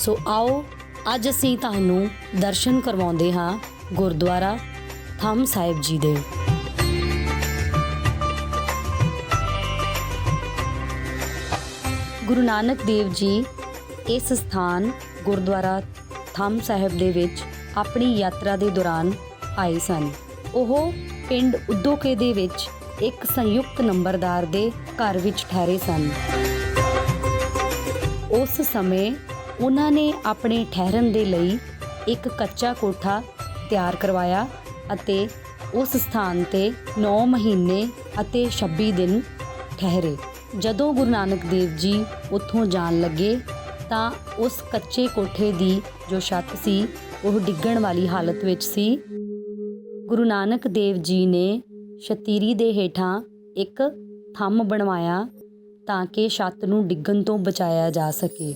ਸੋ ਆਓ, ਅੱਜ ਅਸੀਂ ਤੁਹਾਨੂੰ ਦਰਸ਼ਨ ਕਰਵਾਉਂਦੇ ਹਾਂ ਗੁਰਦੁਆਰਾ ਥੰਮ ਸਾਹਿਬ ਜੀ ਦੇ। ਗੁਰੂ ਨਾਨਕ ਦੇਵ ਜੀ ਇਸ ਸਥਾਨ ਗੁਰਦੁਆਰਾ ਥੰਮ ਸਾਹਿਬ ਦੇ ਵਿੱਚ ਆਪਣੀ ਯਾਤਰਾ ਦੇ ਦੌਰਾਨ ਆਏ ਸਨ। ਉਹ ਪਿੰਡ ਉਦੋਕੇ ਦੇ ਵਿੱਚ ਇੱਕ ਸੰਯੁਕਤ ਨੰਬਰਦਾਰ ਦੇ ਘਰ ਵਿੱਚ ਠਹਿਰੇ ਸਨ। ਉਸ ਸਮੇਂ ਉਹਨਾਂ ਨੇ ਆਪਣੇ ਠਹਿਰਨ ਦੇ ਲਈ ਇੱਕ ਕੱਚਾ ਕੋਠਾ ਤਿਆਰ ਕਰਵਾਇਆ ਅਤੇ ਉਸ ਸਥਾਨ ਤੇ 9 ਮਹੀਨੇ ਅਤੇ 26 ਦਿਨ ਠਹਿਰੇ। ਜਦੋਂ ਗੁਰੂ ਨਾਨਕ ਦੇਵ ਜੀ ਉੱਥੋਂ ਜਾਣ ਲੱਗੇ ਤਾਂ ਉਸ ਕੱਚੇ ਕੋਠੇ ਦੀ ਜੋ ਛੱਤ ਸੀ, ਉਹ ਡਿੱਗਣ ਵਾਲੀ ਹਾਲਤ ਵਿੱਚ ਸੀ। ਗੁਰੂ ਨਾਨਕ ਦੇਵ ਜੀ ਨੇ ਸ਼ਤੀਰੀ ਦੇ ਹੇਠਾਂ ਇੱਕ ਥੰਮ ਬਣਵਾਇਆ ਤਾਂ ਕਿ ਛੱਤ ਨੂੰ ਡਿੱਗਣ ਤੋਂ ਬਚਾਇਆ ਜਾ ਸਕੇ।